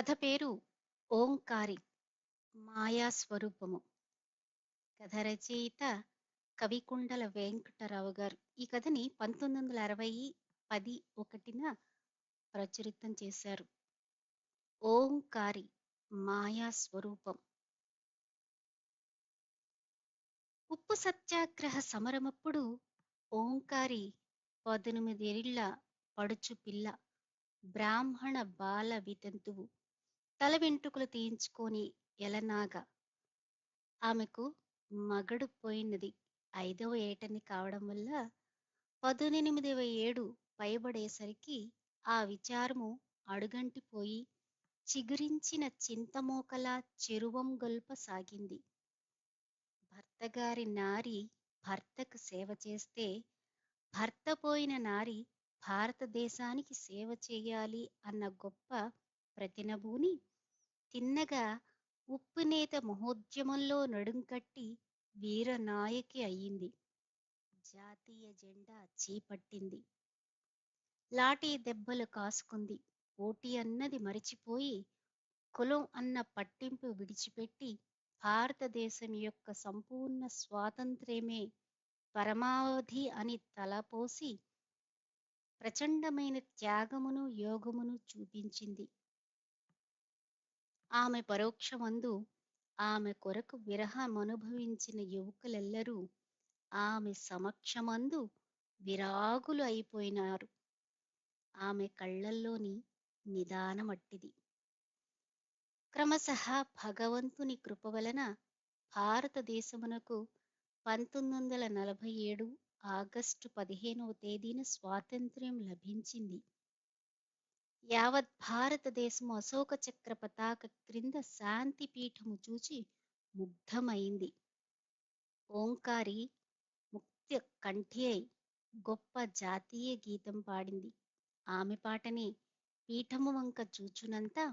కథ పేరు ఓంకారి మాయా స్వరూపము కథ రచయిత కవికుండల వెంకటరావు గారు. ఈ కథని పంతొమ్మిది వందల అరవై పది ఒకటిన ప్రచురితం చేశారు. ఓంకారి మాయా స్వరూపం ఉప్పు సత్యాగ్రహ సమరమప్పుడు ఓంకారి పద్దెనిమిదేళ్ళ పడుచు పిల్ల బ్రాహ్మణ బాల వితంతువు తల వెంట్రుకలు తీయించుకొని ఎలనాగా ఆమెకు మగడు పోయినది. ఐదవ ఏటని కావడం వల్ల పదునెనిమిదవ ఏడు పైబడేసరికి ఆ విచారము అడుగంటిపోయి చిగురించిన చింతమోకలా చెరువం గొల్ప సాగింది. భర్తగారి నారి భర్తకు సేవ చేస్తే భర్త పోయిన నారి భారతదేశానికి సేవ చేయాలి అన్న గొప్ప ప్రతినబూని తిన్నగా ఉప్పునేత మహోద్యమంలో నడుంకట్టి వీరనాయకి అయ్యింది. జాతీయ జెండా చేపట్టింది. లాఠీ దెబ్బలు కాసుకుంది. పోటీ అన్నది మరిచిపోయి కులం అన్న పట్టింపు విడిచిపెట్టి భారతదేశం యొక్క సంపూర్ణ స్వాతంత్ర్యమే పరమావధి అని తలపోసి ప్రచండమైన త్యాగమును యోగమును చూపించింది. ఆమె పరోక్షమందు ఆమె కొరకు విరహమనుభవించిన యువకులెల్లరూ ఆమె సమక్షమందు విరాగులు అయిపోయినారు. ఆమె కళ్ళల్లోని నిదానమట్టిది. క్రమశః భగవంతుని కృప వలన భారతదేశమునకు పంతొమ్మిది వందల నలభై ఏడు ఆగస్టు పదిహేనవ తేదీన స్వాతంత్ర్యం లభించింది. యావత్ భారతదేశము అశోక చక్ర పతాక క్రింద శాంతి పీఠము చూచి ముగ్ధమైంది. ఓంకారి ముక్తి కంఠి అయి గొప్ప జాతీయ గీతం పాడింది. ఆమె పాటని పీఠము వంక చూచునంతా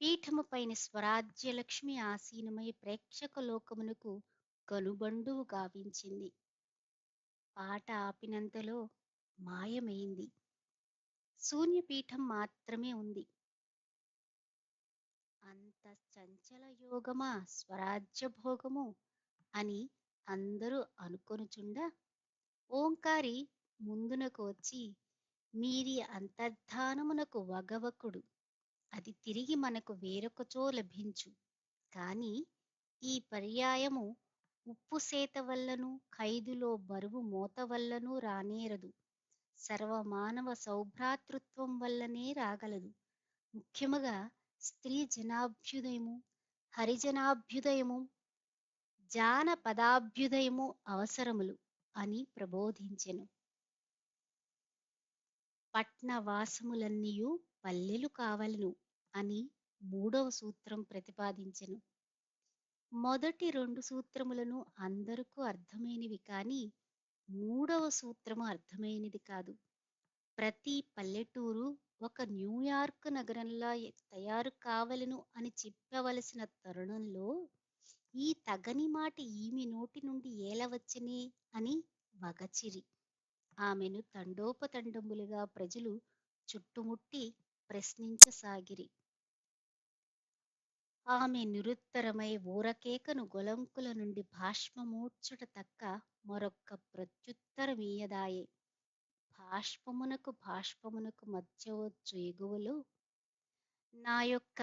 పీఠము పైన స్వరాజ్యలక్ష్మి ఆసీనమై ప్రేక్షక లోకమునకు కనుబండువు గావించింది. పాట ఆపినంతలో మాయమైంది. శూన్యపీఠం మాత్రమే ఉంది. అంత చంచల యోగమా స్వరాజ్య భోగము అని అందరూ అనుకొనుచుండా ఓంకారి ముందునకు వచ్చి మీరి అంతర్ధానమునకు వగవకుడు. అది తిరిగి మనకు వేరొకచో లభించు. కాని ఈ పర్యాయము ఉప్పు సేత వల్లను ఖైదులో బరువు మోత వల్లను రానేరదు. సర్వమానవ సౌభ్రాతృత్వం వల్లనే రాగలదు. ముఖ్యముగా స్త్రీ జనాభ్యుదయము హరిజనాభ్యుదయము జానపదాభ్యుదయము అవసరములు అని ప్రబోధించెను. పట్నవాసములన్నీయు పల్లెలు కావలను అని మూడవ సూత్రం ప్రతిపాదించెను. మొదటి రెండు సూత్రములను అందరకు అర్థమైనవి కానీ మూడవ సూత్రము అర్థమైనది కాదు. ప్రతి పల్లెటూరు ఒక న్యూయార్క్ నగరంలా తయారు కావలను అని చెప్పవలసిన తరుణంలో ఈ తగని మాట ఈమె నోటి నుండి ఏలవచ్చనే అని వగచిరి. ఆమెను తండోపతండములుగా ప్రజలు చుట్టుముట్టి ప్రశ్నించసాగిరి. ఆమె నిరుత్తరమై ఊరకేకను గొలంకుల నుండి భాష్మమూర్చుట తక్క మరొక్క ఉత్తరమీయదాయే. బాష్పమునకు బాష్పమునకు మధ్య వచ్చు ఎగువలో నా యొక్క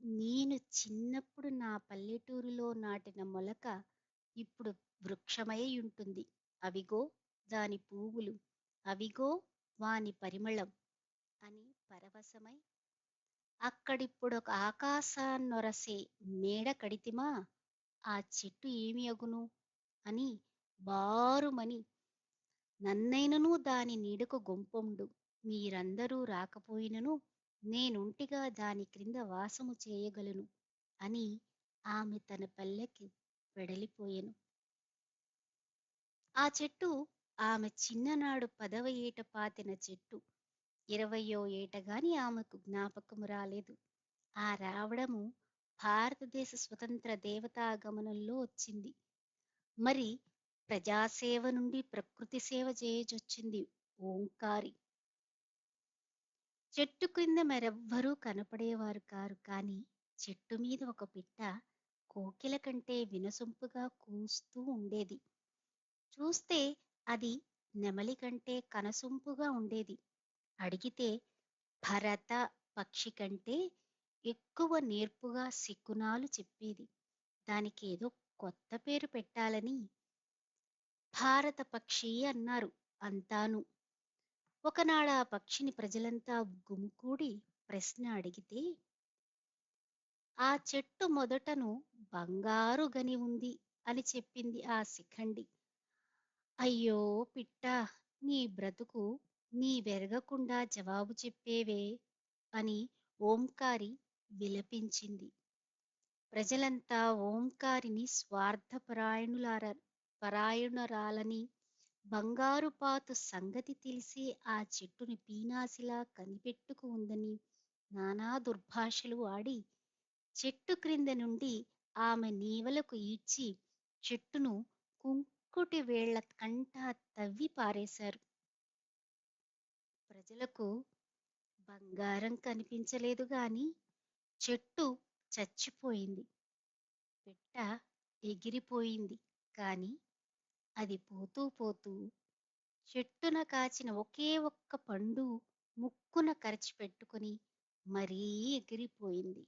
నేను చిన్నప్పుడు నా పల్లెటూరులో నాటిన మొలక ఇప్పుడు వృక్షమై ఉంటుంది. అవిగో దాని పువ్వులు అవిగో వాని పరిమళం అని పరవశమై. అక్కడిప్పుడు ఒక ఆకాశాన్నొరసే మేడ కడితిమా ఆ చెట్టు ఏమి అగును అని బారుమని నన్నైనను దాని నీడకు గొంపొండు. మీరందరూ రాకపోయినను నేనుంటిగా దాని క్రింద వాసము చేయగలను అని ఆమె తన పల్లెకి వెడలిపోయెను. ఆ చెట్టు ఆమె చిన్ననాడు పదవ ఏట పాతిన చెట్టు. ఇరవయో ఏట గాని ఆమెకు జ్ఞాపకము రాలేదు. ఆ రావడము భారతదేశ స్వతంత్ర దేవతాగమనంలో వచ్చింది. మరి ప్రజాసేవ నుండి ప్రకృతి సేవ చేయజొచ్చింది ఓంకారి. చెట్టు క్రింద మరెవ్వరూ కనపడేవారు కారు కానీ చెట్టు మీద ఒక పిట్ట కోకిల కంటే వినసొంపుగా కూస్తూ ఉండేది. చూస్తే అది నెమలి కంటే కనసొంపుగా ఉండేది. అడిగితే భరత పక్షి కంటే ఎక్కువ నేర్పుగా శకునాలు చెప్పేది. దానికి ఏదో కొత్త పేరు పెట్టాలని భారత పక్షి అన్నారు అంతాను. ఒకనాడు ఆ పక్షిని ప్రజలంతా గుమికూడి ప్రశ్న అడిగితే ఆ చెట్టు మొదటను బంగారు గని ఉంది అని చెప్పింది ఆ శిఖండి. అయ్యో పిట్ట నీ బ్రతుకు నీ వెరగకుండా జవాబు చెప్పేవే అని ఓంకారి విలపించింది. ప్రజలంతా ఓంకారిని స్వార్థపరాయణులారారు. పరాయణురాలని బంగారుపాతు సంగతి తెలిసి ఆ చెట్టుని పీనాసిలా కనిపెట్టుకు ఉందని నానా దుర్భాషలు ఆడి చెట్టు క్రింద నుండి ఆమె నీవలకు ఈడ్చి చెట్టును కుంకుటి వేళ్ళ కంటా తవ్వి పారేశారు. ప్రజలకు బంగారం కనిపించలేదు గాని చెట్టు చచ్చిపోయింది. పిట్ట ఎగిరిపోయింది. కానీ అది పోతూ పోతూ చెట్టున కాచిన ఒకే ఒక్క పండు ముక్కున కరిచి పెట్టుకుని మరీ ఎగిరిపోయింది.